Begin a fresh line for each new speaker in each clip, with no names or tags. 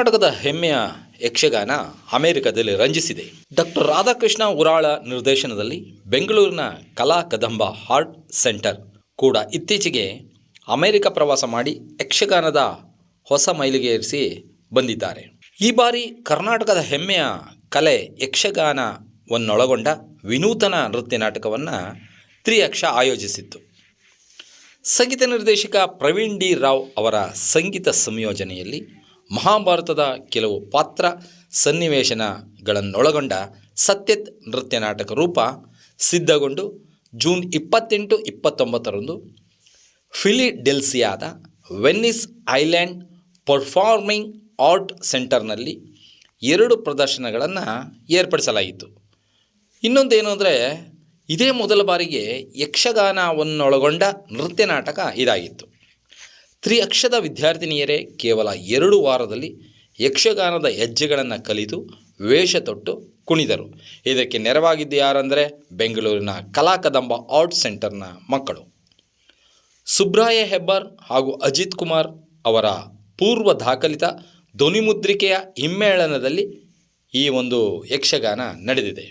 ಕರ್ನಾಟಕದ ಹೆಮ್ಮೆಯ ಯಕ್ಷಗಾನ ಅಮೆರಿಕದಲ್ಲಿ ರಂಜಿಸಿದೆ. ಡಾಕ್ಟರ್ ರಾಧಾಕೃಷ್ಣ ಉರಾಳ ನಿರ್ದೇಶನದಲ್ಲಿ ಬೆಂಗಳೂರಿನ ಕಲಾ ಕದಂಬ ಹಾರ್ಟ್ ಸೆಂಟರ್ ಕೂಡ ಇತ್ತೀಚೆಗೆ ಅಮೆರಿಕ ಪ್ರವಾಸ ಮಾಡಿ ಯಕ್ಷಗಾನದ ಹೊಸ ಮೈಲಿಗೆ ಏರಿಸಿ ಬಂದಿದ್ದಾರೆ. ಈ ಬಾರಿ ಕರ್ನಾಟಕದ ಹೆಮ್ಮೆಯ ಕಲೆ ಯಕ್ಷಗಾನವನ್ನೊಳಗೊಂಡ ವಿನೂತನ ನೃತ್ಯ ನಾಟಕವನ್ನು ತ್ರಿಯಕ್ಷ ಆಯೋಜಿಸಿತ್ತು. ಸಂಗೀತ ನಿರ್ದೇಶಕ ಪ್ರವೀಣ್ ಡಿ ರಾವ್ ಅವರ ಸಂಗೀತ ಸಂಯೋಜನೆಯಲ್ಲಿ ಮಹಾಭಾರತದ ಕೆಲವು ಪಾತ್ರ ಸನ್ನಿವೇಶನಗಳನ್ನೊಳಗೊಂಡ ಸತ್ಯತ್ ನೃತ್ಯ ನಾಟಕ ರೂಪ ಸಿದ್ಧಗೊಂಡು ಜೂನ್ ಇಪ್ಪತ್ತೆಂಟು ಇಪ್ಪತ್ತೊಂಬತ್ತರಂದು ಫಿಲಿಡೆಲ್ಸಿಯಾದ ವೆನ್ನಿಸ್ ಐಲ್ಯಾಂಡ್ ಪರ್ಫಾರ್ಮಿಂಗ್ ಆರ್ಟ್ ಸೆಂಟರ್ನಲ್ಲಿ ಎರಡು ಪ್ರದರ್ಶನಗಳನ್ನು ಏರ್ಪಡಿಸಲಾಗಿತ್ತು. ಇನ್ನೊಂದೇನು ಅಂದರೆ, ಇದೇ ಮೊದಲ ಬಾರಿಗೆ ಯಕ್ಷಗಾನವನ್ನೊಳಗೊಂಡ ನೃತ್ಯ ನಾಟಕ ಇದಾಗಿತ್ತು. ತ್ರಿಯಕ್ಷದ ವಿದ್ಯಾರ್ಥಿನಿಯರೇ ಕೇವಲ ಎರಡು ವಾರದಲ್ಲಿ ಯಕ್ಷಗಾನದ ಹೆಜ್ಜೆಗಳನ್ನು ಕಲಿತು ವೇಷ ತೊಟ್ಟು ಕುಣಿದರು. ಇದಕ್ಕೆ ನೆರವಾಗಿದ್ದು ಯಾರಂದರೆ ಬೆಂಗಳೂರಿನ ಕಲಾಕದಂಬ ಆರ್ಟ್ ಸೆಂಟರ್ನ ಮಕ್ಕಳು. ಸುಬ್ರಾಯ ಹೆಬ್ಬಾರ್ ಹಾಗೂ ಅಜಿತ್ ಕುಮಾರ್ ಅವರ ಪೂರ್ವ ದಾಖಲಿತ ಧ್ವನಿಮುದ್ರಿಕೆಯ ಹಿಮ್ಮೇಳನದಲ್ಲಿ ಈ ಒಂದು ಯಕ್ಷಗಾನ ನಡೆದಿದೆ.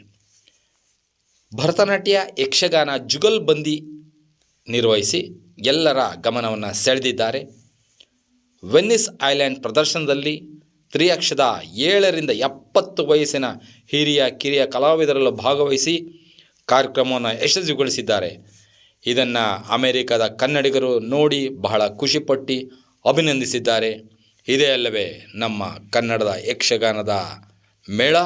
ಭರತನಾಟ್ಯ ಯಕ್ಷಗಾನ ಜುಗಲ್ಬಂದಿ ನಿರ್ವಹಿಸಿ ಎಲ್ಲರ ಗಮನವನ್ನು ಸೆಳೆದಿದ್ದಾರೆ. ವೆನ್ನಿಸ್ ಐಲ್ಯಾಂಡ್ ಪ್ರದರ್ಶನದಲ್ಲಿ ತ್ರಿಯಕ್ಷದ ಏಳರಿಂದ ಎಪ್ಪತ್ತು ವಯಸ್ಸಿನ ಹಿರಿಯ, ಕಿರಿಯ ಕಲಾವಿದರಲ್ಲೂ ಭಾಗವಹಿಸಿ ಕಾರ್ಯಕ್ರಮವನ್ನು ಯಶಸ್ವಿಗೊಳಿಸಿದ್ದಾರೆ. ಇದನ್ನು ಅಮೆರಿಕದ ಕನ್ನಡಿಗರು ನೋಡಿ ಬಹಳ ಖುಷಿಪಟ್ಟು ಅಭಿನಂದಿಸಿದ್ದಾರೆ. ಇದೇ ಅಲ್ಲವೇ ನಮ್ಮ ಕನ್ನಡದ ಯಕ್ಷಗಾನದ ಮೇಳ.